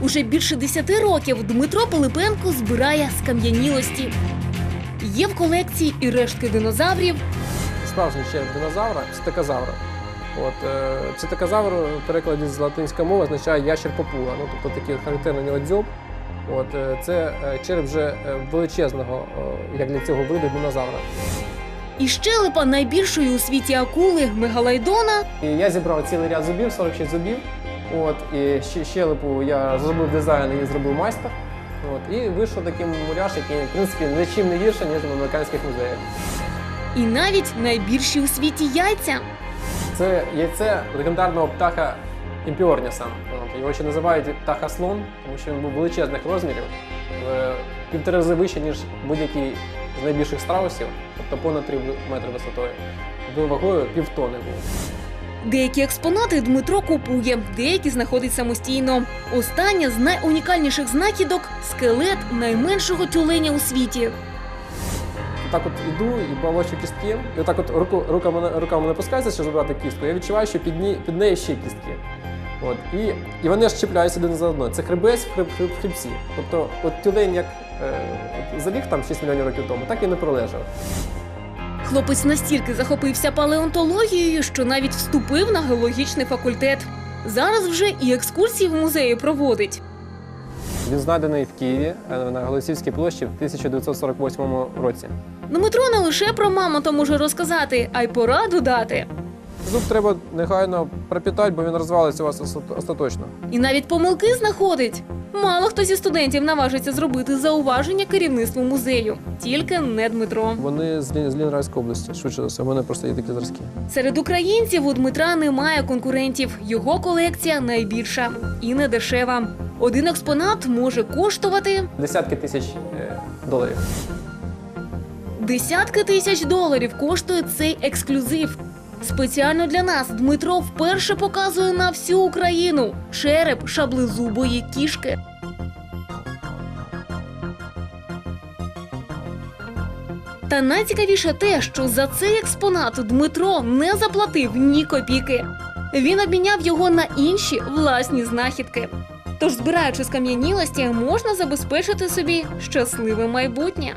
Уже більше десяти років Дмитро Пилипенко збирає скам'янілості. Є в колекції і рештки динозаврів, Справжній череп динозавра пситокозавра. От, е, пситокозавр в перекладі з латинської мови означає ящер попуга. Ну, тобто такий характерний нього дзьоб. От, е, це е, череп вже е, величезного, е, як для цього виду динозавра. і щелепа найбільшої у світі акули мегалайдона І я зібрав цілий ряд зубів, 46 зубів. От, і ще щелепу я зробив дизайн і зробив майстер. От, і вийшов такий муляж, який, в принципі, нічим не гірше, ніж в американських музеях. і навіть найбільші у світі яйця. Це яйце легендарного птаха Імпіорніса. Його ще називають птаха слон, тому що він був величезних розмірів, в півтори рази вище, ніж будь-який з найбільших страусів, тобто понад 3 метри висотою. Вагою півтони був. Деякі експонати Дмитро купує, деякі знаходить самостійно. Остання з найунікальніших знахідок скелет найменшого тюленя у світі. Так от іду і балочу кістки, і отак от руку, руками, руками напускається, щоб забрати кістку. Я відчуваю, що під, нею ще кістки. І, вони ж чіпляються один за одно. Це хребець в хреб, хреб, хребці. Тобто, от тюлень як е, заліг там 6 мільйонів років тому, так і не пролежав. Хлопець настільки захопився палеонтологією, що навіть вступив на геологічний факультет. Зараз вже і екскурсії в музеї проводить. Він знайдений в Києві е, на Голосівській площі в 1948 році. Дмитро не лише про мамонта може розказати, а й пораду дати. Зуб треба негайно пропітати, бо він розвалиться у вас остаточно. І навіть помилки знаходить. Мало хто зі студентів наважиться зробити зауваження керівництву музею, тільки не Дмитро. Вони з, Лі- з Лінградської області, швидше за все, у мене просто є такі зразки. Серед українців у Дмитра немає конкурентів. Його колекція найбільша і не дешева. Один експонат може коштувати Десятки тисяч е, доларів. десятки тисяч доларів. Коштує цей ексклюзив. Спеціально для нас Дмитро вперше показує на всю Україну череп шаблезубої кішки. Та найцікавіше те, що за цей експонат Дмитро не заплатив ні копійки. Він обміняв його на інші власні знахідки. Тож, збираючи скам'янілості, можна забезпечити собі щасливе майбутнє.